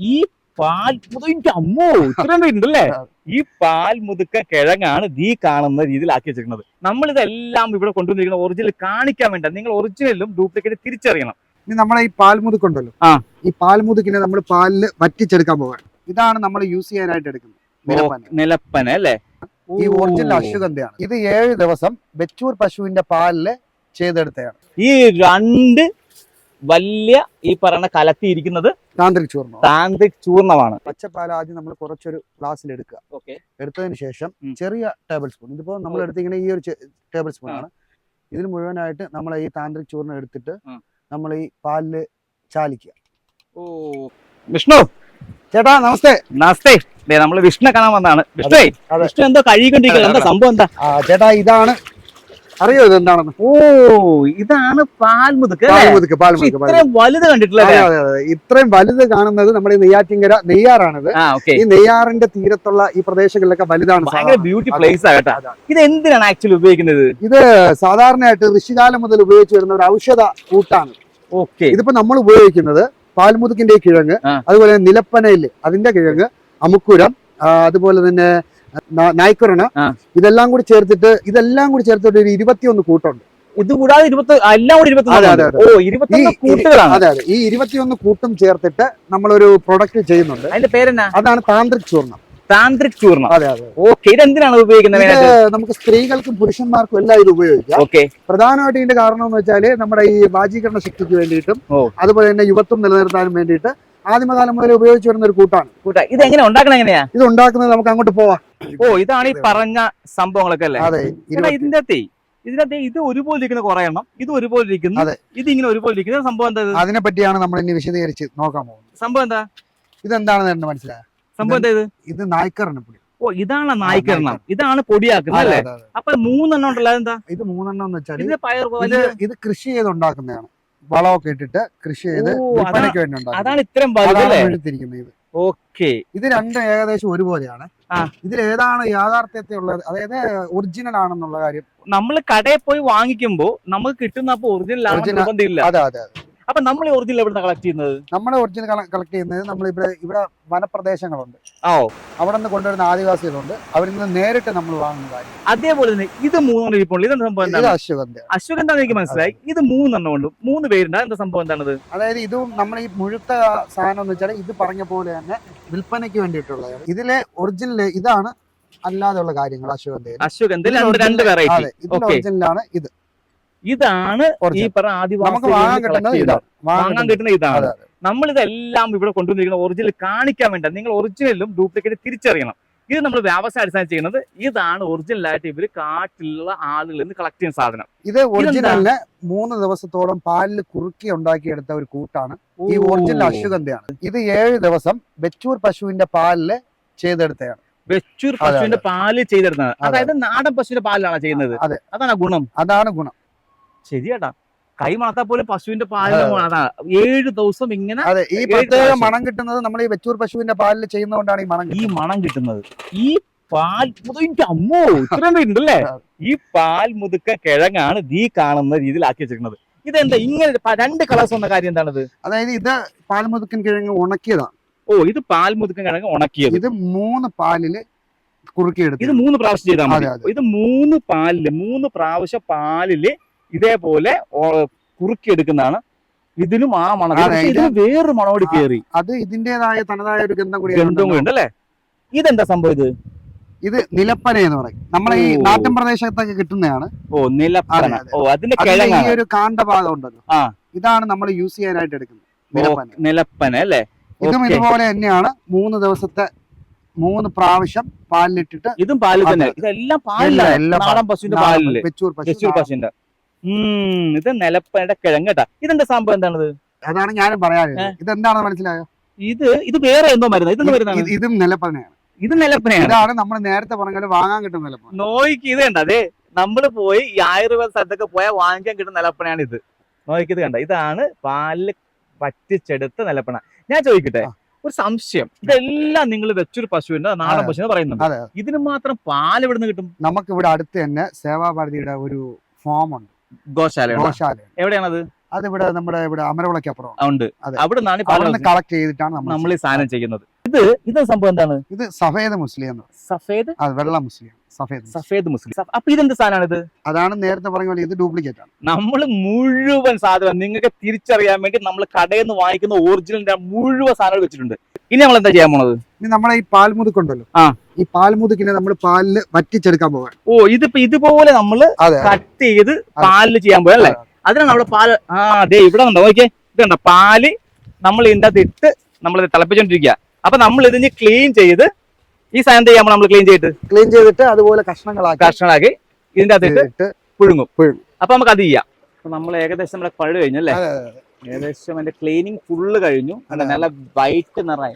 ഈ പാൽ മുതുകിന്റെ അമ്മോ ഇത്രയും പേരുണ്ടല്ലേ ഈ പാൽ മുതുക്ക കിഴങ്ങാണ് ഈ കാണുന്ന രീതിയിൽ ആക്കി വെച്ചിരിക്കുന്നത്. നമ്മൾ ഇതെല്ലാം ഇവിടെ കൊണ്ടുവന്നിരിക്കുന്ന ഒറിജിനൽ കാണിക്കാൻ വേണ്ട നിങ്ങൾ ഒറിജിനലും ഡ്യൂപ്ലിക്കേറ്റ് തിരിച്ചറിയണം. ഇനി നമ്മളെ ഈ പാൽ മുതുക്കുണ്ടല്ലോ ആ. ഈ പാൽ മുതുക്കിനെ നമ്മൾ പാലിൽ വറ്റിച്ചെടുക്കാൻ പോവാണ്. ഇതാണ് നമ്മൾ യൂസ് ചെയ്യാനായിട്ട് എടുക്കുന്നത്. നിലപ്പന. അല്ലേ? ഈ ഒറിജിനൽ അശ്വഗന്ധയാണ്. ഇത് ഏഴ് ദിവസം വെച്ചൂർ പശുവിന്റെ പാലിൽ ചെയ്തെടുത്തതാണ് ഈ രണ്ട് വലിയ ഈ പറയുന്ന കലത്തിയിരിക്കുന്നത് താന്ത്രിക് ചൂർണ താന്ത്രിക് ചൂർണമാണ്. പച്ചപ്പാൽ ആദ്യം നമ്മൾ കുറച്ചൊരു ഗ്ലാസ്സിൽ എടുക്കുക. ഓക്കെ. എടുത്തതിന് ശേഷം ചെറിയ ടേബിൾ സ്പൂൺ. ഇതിപ്പോ നമ്മൾ എടുത്തിങ്ങനെ ഈ ഒരു ടേബിൾ സ്പൂൺ ആണ്. ഇതിൽ മുഴുവനായിട്ട് നമ്മൾ ഈ താന്ത്രിക് ചൂർണം എടുത്തിട്ട് നമ്മൾ ഈ പാലിൽ ചാലിക്കുക. ഓ. വിഷ്ണു. ചേട്ടാ നമസ്തേ. നമസ്തേ. ദേ നമ്മൾ വിഷ്ണു കാണാൻ വന്നാണ് വിഷ്ണു വിഷ്ണു എന്തോ കഴുകിക്കൊണ്ടിരിക്കുന്നത് എന്താ സംഭവം എന്താ? ചേട്ടാ ഇതാണ് അറിയോ ഇത് എന്താണെന്ന് ഓ ഇതാണ് പാൽമുതുക്ക്? പാൽമുതുക്ക് പാൽമുതുക്ക്. ഇത്രയും വലുത് കണ്ടിട്ടില്ല. ഇത്രയും വലുത് കാണുന്നത് നമ്മുടെ ഈ നെയ്യാറ്റിങ്കര നെയ്യാറാണിത്. ഈ നെയ്യാറിന്റെ തീരത്തുള്ള ഈ പ്രദേശങ്ങളിലൊക്കെ വലുതാണ് ബ്യൂട്ടി പ്ലേസ് ആ കേട്ടാ. ഇത് എന്തിനാണ് ആക്ച്വലി ഉപയോഗിക്കുന്നത്? ഇത് സാധാരണയായിട്ട് ഋഷികാലം മുതൽ ഉപയോഗിച്ചു വരുന്ന ഒരു ഔഷധ കൂട്ടാണ്. ഓക്കെ. ഇതിപ്പോ നമ്മൾ ഉപയോഗിക്കുന്നത് പാൽമുതുക്കിന്റെ കിഴങ്ങ് അതുപോലെ നിലപ്പനയിൽ അതിന്റെ കിഴങ്ങ് അമുക്കുരം അതുപോലെ തന്നെ നായ്ക്കുരണ. ഇതെല്ലാം കൂടി ചേർത്തിട്ട് ഇതെല്ലാം കൂടി ചേർത്തിട്ട് ഒരു ഇരുപത്തിയൊന്ന് കൂട്ടുണ്ട്. ഇത് കൂടാതെ ഇരുപത്തി എല്ലാം കൂടി അതെ, അതെ, ഈ ഇരുപത്തിയൊന്ന് കൂട്ടും ചേർത്തിട്ട് നമ്മളൊരു പ്രൊഡക്റ്റ് ചെയ്യുന്നുണ്ട്. അതിന്റെ പേരെന്നാ? അതാണ് താന്ത്രിക് ചൂർണം താന്ത്രിക് ചൂർണം അതെ അതെ. ഓക്കെ ഇത് എന്തിനാണ് ഉപയോഗിക്കുന്നത് നമുക്ക് സ്ത്രീകൾക്കും പുരുഷന്മാർക്കും എല്ലാം ഇത് ഉപയോഗിക്കാം. ഓക്കെ. പ്രധാനമായിട്ട് ഇതിന്റെ കാരണം എന്ന് വെച്ചാൽ നമ്മുടെ ഈ വാജീകരണ ശക്തിക്ക് വേണ്ടിയിട്ടും. അതുപോലെ തന്നെ യുവത്വം നിലനിർത്താനും വേണ്ടിയിട്ട് ആദ്യമകാലം മുതലേ ഉപയോഗിച്ചു വരുന്ന ഒരു കൂട്ടാണ്. കൂട്ടാ. ഇത് എങ്ങനെ ഉണ്ടാക്കണം എങ്ങനെയാ? ഇത് ഉണ്ടാക്കുന്നത് നമുക്ക് അങ്ങോട്ട് പോവാം. ഓ ഇതാണ് ഈ പറഞ്ഞ സംഭവങ്ങളൊക്കെ അല്ലേ? ഇതിന്റെ അകത്തേ ഇതിനകത്ത് ഇത് ഒരുപോലെ ഇരിക്കുന്ന കുറെ എണ്ണം ഇത് ഒരുപോലെ ഇരിക്കുന്നു. ഇത് ഇങ്ങനെ ഒരുപോലെ ഇരിക്കുന്ന സംഭവം എന്താ? അതിനെ പറ്റിയാണ് നമ്മൾ ഇനി വിശദീകരിച്ച് നോക്കാൻ പോകുന്നത്. സംഭവം എന്താ? ഇതെന്താണെന്ന് മനസ്സിലായ സംഭവം എന്താ ഇത്? ഇത് നായ്ക്കറിന് പൊടി ഓ ഇതാണ് നായ്ക്കരണം. ഇതാണ് പൊടിയാക്കുന്നത് അല്ലേ. അപ്പൊ മൂന്നെണ്ണം ഉണ്ടല്ലോ അതെന്താ? ഇത് മൂന്നെണ്ണം എന്ന് വെച്ചാൽ ഇത് പയർ ഇത് ഇത് കൃഷി ചെയ്ത് ഉണ്ടാക്കുന്നതാണ് വളമൊക്കെ ഇട്ടിട്ട് കൃഷി ചെയ്ത് ഓ, വിൽപ്പനയ്ക്ക് വേണ്ടി അതാണ് ഇത്രയും വലുതല്ലേ ഓക്കെ. ഇത് രണ്ടും ഏകദേശം ഒരുപോലെയാണ്. ഏതാണ് യാഥാർത്ഥ്യത്തെ ഉള്ളത് അതായത് ഒറിജിനൽ ആണെന്നുള്ള കാര്യം. നമ്മൾ കടയിൽ പോയി വാങ്ങിക്കുമ്പോൾ നമുക്ക് കിട്ടുന്ന അപ്പൊ ഒറിജിനൽ ആണെന്ന്. നിർബന്ധമില്ല. അതെ അതെ അതെ. അപ്പൊ നമ്മൾ ഒറിജിനൽ എവിടെ കളക്ട് ചെയ്യുന്നത്? നമ്മുടെ ഒറിജിനൽ കളക്ട് ചെയ്യുന്നത് നമ്മൾ ഇവിടെ ഇവിടെ വനപ്രദേശങ്ങളുണ്ട്. ഓ അവിടെ നിന്ന് കൊണ്ടുവരുന്ന ആദിവാസികളുണ്ട്. അവരിൽ നിന്ന് നേരിട്ട് നമ്മൾ വാങ്ങുന്ന കാര്യം. അതേപോലെ തന്നെ ഇത് മൂന്നെണ്ണം ഇരിപ്പുണ്ട്. ഇതെന്താ സംഭവം ഇത് അശ്വഗന്ധ അശ്വഗന്ധ എനിക്ക് മനസ്സിലായി. ഇത് മൂന്നെണ്ണം ഉണ്ട്. മൂന്ന് പേരുണ്ട്. എന്താ സംഭവം എന്താണത്? അതായത് ഇതും നമ്മൾ ഈ മുഴുത്ത സാധനം എന്ന് വെച്ചാൽ ഇത് പറഞ്ഞ പോലെ തന്നെ വിൽപ്പനയ്ക്ക് വേണ്ടിയിട്ടുള്ളതാണ്. ഇതിലെ ഒറിജിനൽ ഇതാണ് അല്ലാതെയുള്ള കാര്യങ്ങൾ അശ്വഗന്ധ അശ്വഗന്ധ രണ്ട് വെറൈറ്റി ഇതിൽ ഒറിജിനലാണ് ഇത്. ഇതാണ് ഈ. പറഞ്ഞ ആദിവാസി വാങ്ങാൻ കിട്ടുന്ന ഇതാണ്. നമ്മൾ ഇതെല്ലാം ഇവിടെ കൊണ്ടുവന്നിരിക്കുന്ന ഒറിജിനൽ കാണിക്കാൻ വേണ്ട നിങ്ങൾ ഒറിജിനലും ഡ്യൂപ്ലിക്കേറ്റ് തിരിച്ചറിയണം. ഇത് നമ്മൾ വ്യവസായ അടിസ്ഥാനം ചെയ്യുന്നത് ഇതാണ് ഒറിജിനൽ ആയിട്ട് ഇവർ കാട്ടിലുള്ള ആളുകളിൽ നിന്ന് കളക്ട് ചെയ്യുന്ന സാധനം. ഇത് ഒറിജിനലിന് മൂന്ന് ദിവസത്തോളം പാലിൽ കുറുക്കി ഉണ്ടാക്കിയെടുത്ത ഒരു കൂട്ടാണ്. ഈ ഒറിജിനൽ അശ്വഗന്ധയാണ്. ഇത് ഏഴ് ദിവസം വെച്ചൂർ പശുവിന്റെ പാലിൽ ചെയ്തെടുത്തതാണ്. വെച്ചൂർ പശുവിന്റെ പാൽ ചെയ്തെടുത്തത് അതായത് നാടൻ പശുവിന്റെ പാലിലാണ് ചെയ്യുന്നത്? അതെ. അതാണ് ഗുണം. അതാണ് ഗുണം. ശരിയാട്ടാ. കൈ മണത്താ പോലെ പശുവിന്റെ പാലിന് അതെ. അതാണ് ഏഴ് ദിവസം ഇങ്ങനെ അതെ ഈ പ്രത്യേക മണം കിട്ടുന്നത് നമ്മൾ ഈ വെച്ചൂർ പശുവിന്റെ പാലിൽ ചെയ്യുന്നതുകൊണ്ടാണ് ഈ മണം ഈ മണം കിട്ടുന്നത്. ഈ പാൽ മുതുകിന്റെ അമ്മോ ഇത്രയും പേരുണ്ടല്ലേ ഈ പാൽ മുതുക്ക കിഴങ്ങാണ് ഈ കാണുന്ന രീതിയിലാക്കി വെച്ചിരിക്കുന്നത്. ഇതെന്താ ഇങ്ങനെ രണ്ട് കളേഴ്സ് വന്ന കാര്യം എന്താണത്? അതായത് ഇത് പാൽ മുതുക്കൻ കിഴങ്ങ് ഉണക്കിയതാണ് ഓ ഇത് പാൽ മുതുക്കൻ കിഴങ്ങ് ഉണക്കിയത്. ഇത് മൂന്ന് പാലിൽ കുറുക്കിയെടുത്തു ഇത് മൂന്ന് പ്രാവശ്യം ചെയ്താൽ മതി. ഇത് മൂന്ന് പാലിൽ മൂന്ന് പ്രാവശ്യം പാലിൽ ഇതേപോലെ കുറുക്കി കുറുക്കിയെടുക്കുന്നതാണ്. ഇതിലും ആ മണം. ഇതിന് വേറൊരു മണോടി കയറി. അത് ഇതിന്റേതായ തനതായ ഒരു ഗന്ധം കൂടി ഗന്ധം കൂടി ഉണ്ടല്ലേ ഇതെന്താ സംഭവം ഇത്? ഇത് നിലപ്പന എന്ന് പറയും. നമ്മളെ ഈ. നാട്ടിൻ പ്രദേശത്തൊക്കെ കിട്ടുന്നതാണ്. ഓ നിലപ്പന. ഓ അതിന്റെ കിഴങ്ങ് ഈ ഒരു കാണ്ടഭാഗം ഉണ്ടല്ലോ. ആ. ഇതാണ് നമ്മൾ യൂസ് ചെയ്യാനായിട്ട് എടുക്കുന്നത് നിലപ്പന. നിലപ്പന അല്ലേ? ഇതും ഇതുപോലെ തന്നെയാണ്. മൂന്ന് ദിവസത്തെ മൂന്ന് പ്രാവശ്യം പാലിലിട്ടിട്ട് ഇതും പാലിൽ തന്നെ. ഇതെല്ലാം പാലില്ല എല്ലാം- നാടൻ പശുവിന്റെ പാലിൽ. പശുവിന്റെ. ഇത് നിലപ്പയുടെ കിഴങ്ങ് കേട്ടാ. ഇതെന്താ സംഭവം എന്താണത്? അതാണ് ഞാനും പറയാറ്. ഇതെന്താണെന്ന് മനസ്സിലായോ? ഇത് ഇത് വേറെ എന്തോ മരുന്ന്. ഇതെന്ത് മരുന്നാണ്? ഇതും നിലപ്പനയാണ് ഇത് നിലപ്പനയാണ് ഇതാണ് നമ്മൾ നേരത്തെ പറഞ്ഞ വാങ്ങാൻ കിട്ടുന്ന നിലപ്പന നോയിക്ക് ഇത് കണ്ട? അതെ നമ്മൾ പോയി ഈ ആയുർവേദ സ്ഥലത്തൊക്കെ പോയാൽ വാങ്ങിക്കാൻ കിട്ടുന്ന നിലപ്പനയാണ് ഇത്. നോയിക്ക് ഇത് കണ്ട? ഇതാണ് പാലിൽ പറ്റിച്ചെടുത്ത നിലപ്പന ഞാൻ ചോദിക്കട്ടെ ഒരു സംശയം. ഇതെല്ലാം നിങ്ങൾ വെച്ചൊരു പശുവിന്റെ നാടൻ പശു പശുവിനെ പറയുന്നുണ്ട്. ഇതിന് മാത്രം പാൽ എവിടെ നിന്ന് കിട്ടും? നമുക്ക് ഇവിടെ അടുത്ത് തന്നെ സേവാഭാരതിയുടെ ഒരു ഫോം ഉണ്ട് ഗോശാലയാണ് ഗോശാല എവിടെയാണത്? അതിവിടെ നമ്മുടെ ഇവിടെ അമരവിളക്കപ്പുറം. ഉണ്ട്. അതെ. അവിടെ നിന്നാണ് കളക്ട് ചെയ്തിട്ടാണ് നമ്മൾ ഈ സാധനം ചെയ്യുന്നത്. ഇത് ഇത് സംഭവം എന്താണ്? ഇത് സഫേദ് മുസ്ലിം. സഫേദ്? അത് വെള്ള മുസ്ലിം. സഫേദ്. സഫേദ് മുസ്ലിം. അപ്പൊ ഇതെന്ത് സാധനമാണ് ഇത് അതാണ് നേരത്തെ പറഞ്ഞ പോലെ ഇത് ഡ്യൂപ്ലിക്കേറ്റ് ആണ്. നമ്മൾ മുഴുവൻ സാധനം നിങ്ങൾക്ക് തിരിച്ചറിയാൻ വേണ്ടി നമ്മൾ കടയിൽ നിന്ന് വാങ്ങിക്കുന്ന ഒറിജിനലിന്റെ മുഴുവൻ സാധനങ്ങൾ വെച്ചിട്ടുണ്ട്. ഇനി നമ്മൾ എന്താ ചെയ്യാൻ പോണത്? ഇനി നമ്മളെ ഈ പാൽമുതുക്കുണ്ടല്ലോ. ഈ പാൽമുതുക്കിനെ നമ്മൾ പാലിൽ വറ്റിച്ചെടുക്കാൻ പോകാൻ ഓ ഇതിപ്പോ ഇതുപോലെ നമ്മൾ കട്ട് ചെയ്ത് പാലിൽ ചെയ്യാൻ പോയ അല്ലേ? അതിനാണ് നമ്മൾ പാൽ ആ അതെ ഇവിടെ ഉണ്ടോ ഓക്കെ ഇതുണ്ട പാൽ നമ്മൾ ഇതിന്റെ അകത്ത് ഇട്ട് നമ്മൾ ഇത് തിളപ്പിച്ചോണ്ടിരിക്കുക അപ്പൊ നമ്മൾ ഇതിന് ക്ലീൻ ചെയ്ത് ഈ സാധനം ചെയ്യാൻ നമ്മൾ ക്ലീൻ ചെയ്തിട്ട്? ക്ലീൻ ചെയ്തിട്ട് അതുപോലെ കഷ്ണങ്ങളാക്കി കഷ്ണങ്ങളാക്കി ഇതിന്റെ ഇട്ട് പുഴുങ്ങും. പുഴുങ്ങും. അപ്പൊ നമുക്ക് അത് ചെയ്യാം. നമ്മൾ ഏകദേശം നമ്മുടെ പഴു കഴിഞ്ഞല്ലേ അതെ, അതെ, ഏകദേശം അതിന്റെ ക്ലീനിങ് ഫുള്ള് കഴിഞ്ഞു. അതെ. നല്ല വൈറ്റ് നിറമായി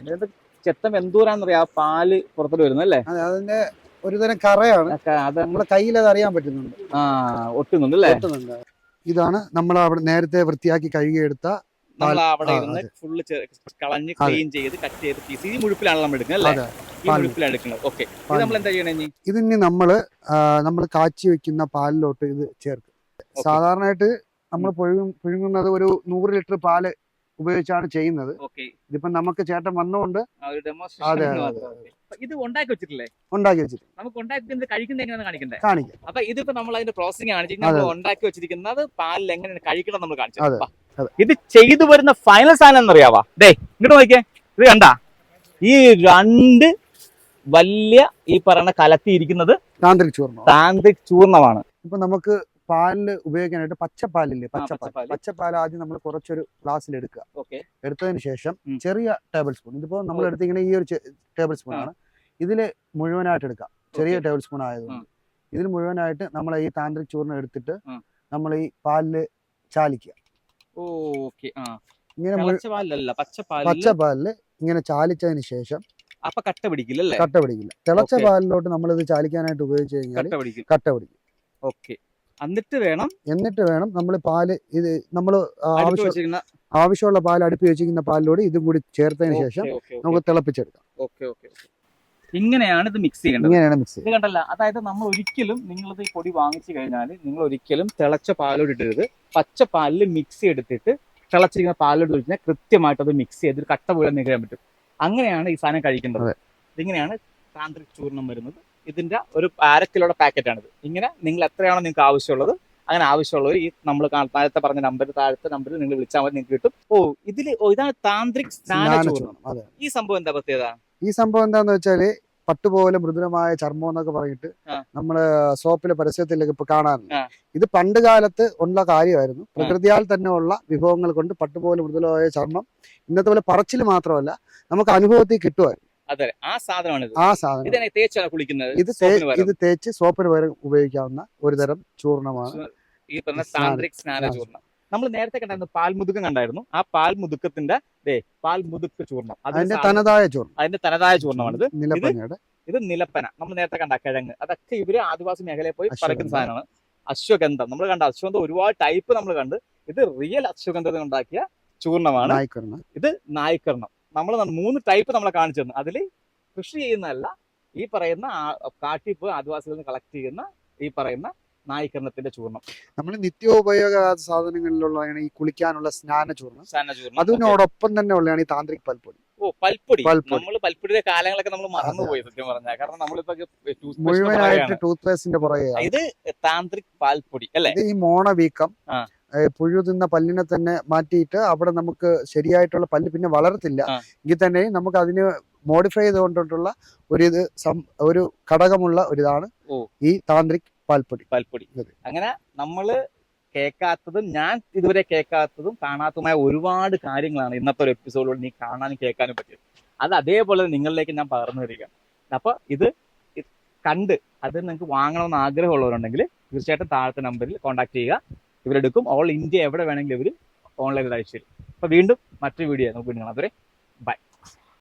ചെത്തം എന്തോരാന്നറിയാം? ആ പാൽ പുറത്തോട്ട് വരുന്നത് അല്ലേ? അതെ അതിന്റെ ഒരുതരം കറയാണ്. അത് നമ്മുടെ കയ്യിൽ അത് അറിയാൻ പറ്റുന്നുണ്ട്. ആ ഒട്ടുന്നുണ്ട് അല്ലേ? ഒട്ടുന്നുണ്ട്. ഇതാണ് നമ്മൾ അവിടെ നേരത്തെ വൃത്തിയാക്കി കഴുകിയെടുത്ത നമ്മൾ അവിടെ ഇരുന്ന്. ഫുള്ള് കളഞ്ഞ് ക്ലീൻ ചെയ്ത് കട്ട് ചെയ്ത് പീസ് ഈ മുഴുപ്പിലാണല്ലോ നമ്മൾ എടുക്കുന്നത് അല്ലേ? ഈ മുഴുപ്പിലാണ് എടുക്കുന്നത്. ഓക്കെ ഇത് നമ്മൾ എന്താ ചെയ്യണേ ഇനി? ഇതിനി നമ്മൾ നമ്മൾ കാച്ചി വെക്കുന്ന പാലിലോട്ട് ഇത് ചേർക്കും. സാധാരണയായിട്ട് നമ്മൾ പുഴുങ്ങും പുഴുങ്ങുന്നത് ഒരു നൂറ് ലിറ്റർ പാൽ ഉപയോഗിച്ചാണ് ചെയ്യുന്നത്. ഇതിപ്പോ നമുക്ക് ചേട്ടൻ വന്നുകൊണ്ട് അതെ, ഇത് ഉണ്ടാക്കി വെച്ചിട്ടില്ലേ? ഉണ്ടാക്കി വെച്ചിട്ട് നമുക്ക് ഉണ്ടാക്കി കഴിക്കുന്നത് എങ്ങനെയാണെന്ന് കാണിക്കണ്ടേ? കാണിക്കാം. അപ്പൊ ഇതിപ്പോ നമ്മൾ അതിന്റെ പ്രോസസിംഗ് കാണിച്ചിട്ട്. ഉണ്ടാക്കി വെച്ചിരിക്കുന്നത് പാലിൽ എങ്ങനെയാണ് കഴിക്കണം നമ്മൾ കാണിച്ചത്. ഇത് ചെയ്തു വരുന്ന ഫൈനൽ സാധനം എന്നറിയാവാ? ദേ ഇങ്ങോട്ട് നോക്കിയേ. ഇത് കണ്ട? ഈ രണ്ട് വലിയ ഈ പറയുന്ന കലത്തിയിരിക്കുന്നത് താന്ത്രിക് ചൂർണം. താന്ത്രിക് ചൂർണമാണ് ഇപ്പൊ നമുക്ക് പാലിൽ ഉപയോഗിക്കാനായിട്ട് പച്ചപ്പാലില്ലേ? പച്ചപ്പാൽ. പച്ചപ്പാൽ ആദ്യം നമ്മൾ കുറച്ചൊരു ഗ്ലാസ്സിൽ എടുക്കുക. ഓക്കെ. എടുത്തതിന് ശേഷം ചെറിയ ടേബിൾ സ്പൂൺ. ഇതിപ്പോ നമ്മൾ എടുത്തിങ്ങനെ ഈ ഒരു ടേബിൾ സ്പൂൺ ആണ്. ഇതിൽ മുഴുവനായിട്ട് എടുക്കാം. ചെറിയ ടേബിൾ സ്പൂൺ ആയതുകൊണ്ട്. ഇതിൽ മുഴുവനായിട്ട് നമ്മൾ ഈ താന്ത്രിക് ചൂർണം എടുത്തിട്ട് നമ്മൾ ഈ പാലിൽ ചാലിക്കുക. ഇങ്ങനെ പച്ചപ്പാലിൽ ഇങ്ങനെ ചാലിച്ചതിന് ശേഷം അപ്പൊ കട്ട പിടിക്കില്ല കട്ട പിടിക്കില്ല. തിളച്ച പാലിലോട്ട് നമ്മൾ ഇത് ചാലിക്കാനായിട്ട് ഉപയോഗിച്ച് കഴിഞ്ഞാൽ കട്ട പിടിക്കും. ഓക്കെ. എന്നിട്ട് വേണം എന്നിട്ട് വേണം നമ്മൾ പാൽ ഇത് നമ്മൾ ആവശ്യം ആവശ്യമുള്ള പാൽ അടുപ്പി വെച്ചിരിക്കുന്ന പാലിലൂടെ ഇതും കൂടി ചേർത്തതിന് ശേഷം നമുക്ക് തിളപ്പിച്ചെടുക്കാം. ഓക്കെ ഓക്കെ ഇങ്ങനെയാണ് ഇത് മിക്സ് ചെയ്യേണ്ടത്. ഇങ്ങനെയാണ് മിക്സ് ഇത് കണ്ടല്ല അതായത് നമ്മൾ ഒരിക്കലും നിങ്ങളിത് ഈ പൊടി വാങ്ങിച്ചു കഴിഞ്ഞാൽ നിങ്ങൾ ഒരിക്കലും തിളച്ച പാലോട് ഇടരുത്. പച്ച പാലിൽ മിക്സ് എടുത്തിട്ട് തിളച്ചിരിക്കുന്ന പാലോട് ഒഴിച്ചാൽ കൃത്യമായിട്ട് അത് മിക്സ് ചെയ്ത് കട്ട പോലെ നിൽക്കാൻ പറ്റും. അങ്ങനെയാണ് ഈ സാധനം കഴിക്കേണ്ടത്. ഇതിങ്ങനെയാണ് താന്ത്രിക് ചൂർണം വരുന്നത്. ഇതിന്റെ ഒരു പാരക്കിലുള്ള പാക്കറ്റ് പാക്കറ്റാണിത്. ഇങ്ങനെ നിങ്ങൾ എത്രയാണോ നിങ്ങൾക്ക് ആവശ്യമുള്ളത് അങ്ങനെ ആവശ്യമുള്ളവർ ഈ നമ്മൾ താഴത്തെ പറഞ്ഞ നമ്പർ താഴത്തെ നമ്പറിൽ നിങ്ങൾ വിളിച്ചാൽ മതി നിങ്ങൾക്ക് കിട്ടും. ഓ ഇതിൽ ഇതാണ് താന്ത്രിക് ഈ സംഭവം എന്താ പ്രത്യേകത? ഈ സംഭവം എന്താന്ന് വെച്ചാൽ പട്ടുപോലെ മൃദുലമായ ചർമ്മം എന്നൊക്കെ പറഞ്ഞിട്ട്. നമ്മൾ സോപ്പിലെ പരസ്യത്തിലൊക്കെ ഇപ്പൊ കാണാറുണ്ട്. ഇത് പണ്ട് കാലത്ത് ഉള്ള കാര്യമായിരുന്നു. പ്രകൃതിയാൽ തന്നെ ഉള്ള വിഭവങ്ങൾ കൊണ്ട് പട്ടുപോലെ മൃദുലമായ ചർമ്മം ഇന്നത്തെ പോലെ പറച്ചിൽ മാത്രമല്ല നമുക്ക് അനുഭവത്തിൽ കിട്ടുമായിരുന്നു. അതെ ആ സാധനമാണ് ഇത് ആ സാധനം. ഇതിനെ തേച്ചാണ് കുളിക്കുന്നത്? ഇത്. ഇത് തേച്ച് സോപ്പിന് പകരം ഉപയോഗിക്കാവുന്ന ഒരു തരം ചൂർണമാണ് ഈ പറഞ്ഞ സ്നാന- ചൂർണം. നമ്മൾ നേരത്തെ കണ്ടായിരുന്നു പാൽമുതുക്കം കണ്ടായിരുന്നു. ആ പാൽമുതുക്കത്തിന്റെ പാൽമുതുക്ക് ചൂർണം. അതിന് അതിന്റെ തനതായ ചൂർണം. അതിന്റെ തനതായ ചൂർണമാണിത്. നിലപ്പനയുടെ. ഇത് നിലപ്പന. നമ്മൾ നേരത്തെ കണ്ട കിഴങ്ങ്. അതൊക്കെ ഇവർ ആദിവാസി മേഖലയിൽ പോയി. പറിക്കുന്ന സാധനമാണ്. അശ്വഗന്ധം. നമ്മൾ കണ്ട അശ്വഗന്ധം ഒരുപാട് ടൈപ്പ് നമ്മൾ കണ്ട്. ഇത് റിയൽ അശ്വഗന്ധത ഉണ്ടാക്കിയ ചൂർണമാണ്. ഇത് നായ്ക്കരണം നമ്മൾ മൂന്ന് ടൈപ്പ് നമ്മളെ കാണിച്ചു തന്നു അതിൽ കൃഷി ചെയ്യുന്നതല്ല ഈ പറയുന്ന കാട്ടിപ്പ് ആദിവാസികൾ ആദിവാസികളിൽ നിന്ന് കളക്ട് ചെയ്യുന്ന ഈ പറയുന്ന നായ്ക്കരണത്തിന്റെ ചൂർണം നമ്മൾ നിത്യോപയോഗ സാധനങ്ങളിലുള്ളതാണ് ഈ കുളിക്കാനുള്ള സ്നാന ചൂർണം സ്നാന ചൂർണം അതിനോടൊപ്പം തന്നെ ഉള്ളതാണ് ഈ താന്ത്രിക് പൽപ്പൊടി. ഓ പൽപ്പൊടി. നമ്മൾ പൽപ്പൊടിയുടെ കാലങ്ങളൊക്കെ നമ്മൾ മറന്നുപോയി സത്യം പറഞ്ഞാൽ. കാരണം നമ്മളിപ്പോ മുഴുവനായിട്ട് ടൂത്ത് പേസ്റ്റിന്റെ പുറകെ ഇത് താന്ത്രിക് പാൽപ്പൊടി അല്ലെ? ഈ മോണവീക്കം. പുഴു തിന്ന പല്ലിനെ തന്നെ മാറ്റിയിട്ട് അവിടെ നമുക്ക് ശരിയായിട്ടുള്ള പല്ല് പിന്നെ വളർത്തില്ല. എങ്കിൽ തന്നെ നമുക്ക് അതിന് മോഡിഫൈ ചെയ്തുകൊണ്ടിട്ടുള്ള ഒരു ഇത് ഒരു ഘടകമുള്ള ഒരു ഇതാണ് ഈ താന്ത്രിക് പാൽപ്പൊടി. പാൽപ്പൊടി. അങ്ങനെ നമ്മൾ കേൾക്കാത്തതും ഞാൻ ഇതുവരെ കേൾക്കാത്തതും കാണാത്തതുമായ ഒരുപാട് കാര്യങ്ങളാണ് ഇന്നത്തെ ഒരു എപ്പിസോഡിലൂടെ നീ കാണാനും കേൾക്കാനും പറ്റിയത്. അത് അതേപോലെ നിങ്ങളിലേക്ക് ഞാൻ പകർന്നു വരിക അപ്പൊ ഇത് ഇത് കണ്ട് അത് നിങ്ങൾക്ക് വാങ്ങണമെന്ന് ആഗ്രഹമുള്ളവരുണ്ടെങ്കിൽ തീർച്ചയായിട്ടും താഴത്തെ നമ്പറിൽ കോൺടാക്ട് ചെയ്യുക. ഇവരെടുക്കും. ഓൾ ഇന്ത്യ എവിടെ വേണമെങ്കിലും ഇവർ ഓൺലൈനിൽ അയച്ചു തരും അപ്പോൾ വീണ്ടും മറ്റൊരു വീഡിയോ നമുക്ക് വീണ്ടും അതുവരെ ബൈ